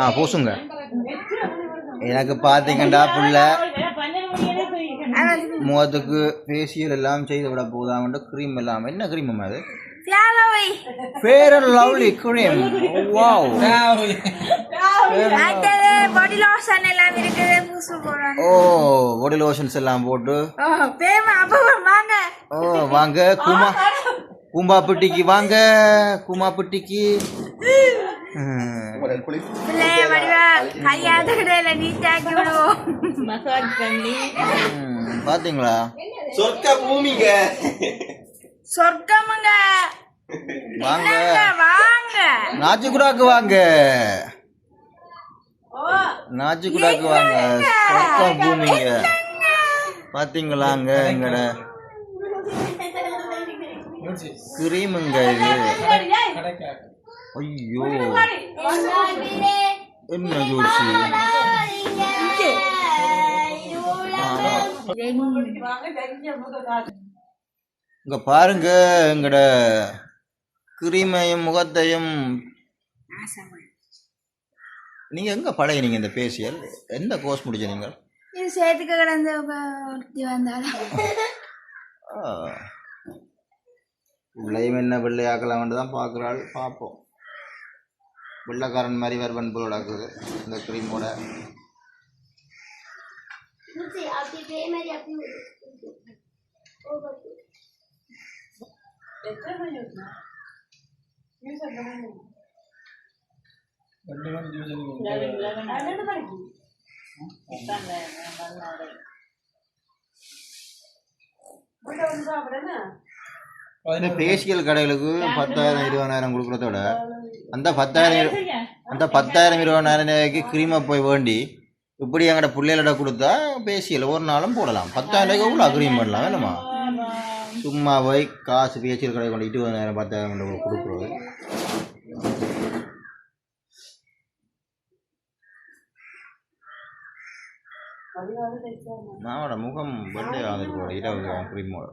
ஆ பூசுங்க. எனக்கு பார்த்தீங்கண்டா புள்ள. முகத்துக்கு ஃபேஷியல் எல்லாம் செய்து விட போதாமன்ற க்ரீம் எல்லாம். என்ன க்ரீம் அது Fair and Lovely cream wow அடுத்தது பாடி லோஷன் எல்லாம் இருக்குது. பூசு போடுறாங்க. ஓ பாடி லோஷன்ஸ் எல்லாம் போட்டு. ஓ பேமா அப்போ வாங்க. ஓ வாங்க. குமா கும்பாப்பட்டிக்கு வாங்க. குமாப்பட்டிக்கு. பாத்தீங்களா? சொர்க்க பூமிங்க. சொர்க்கமுங்க. வாங்க. வாங்க. நாச்சிக்குடாக்கு வாங்க. நாச்சிக்குடாக்கு வாங்க. சொர்க்கம் பூமிங்க. பாத்தீங்களாங்க எங்கட? கிரீமுங்க இது. ஐயோ. என்ன ஜோடிச்சு இங்க பாருங்க எங்கட கிரீமையும் முகத்தையும். நீங்க எங்க பழகினீங்க இந்த பேசியல்? எந்த கோர்ஸ் முடிச்ச நீங்கள்? சேர்த்துக்க கிடந்து வந்தாலும். பிள்ளையும் என்ன பிள்ளையாக்கலாம்னு தான் பார்க்குறாள் பார்ப்போம் வெள்ளைக்காரன் மாதிரி வேறு பண்புகளோட இருக்குது இந்த க்ரீமோட ஃபேஷியல் கடைகளுக்கு பத்தாயிரம் இருபதாயிரம் கொடுக்குறத விட அந்த பத்தாயிரம் அந்த பத்தாயிரம் இருபதாயிரம் ரூபாய்க்கு க்ரீமை போய் வேண்டி இப்படி எங்கட பிள்ளைகளோட கொடுத்தா ஃபேஷியல் ஒரு நாளும் போடலாம் பத்தாயிரம் ரூபாய்க்கு கூட க்ரீம் பண்ணலாம் வேணுமா சும்மா போய் காசு ஃபேஷியல் கடை கொண்டு இருபதாயிரம் பத்தாயிரம் கொடுக்குறது மாவோட முகம் வெள்ளை ஆகுது இரவு க்ரீமோட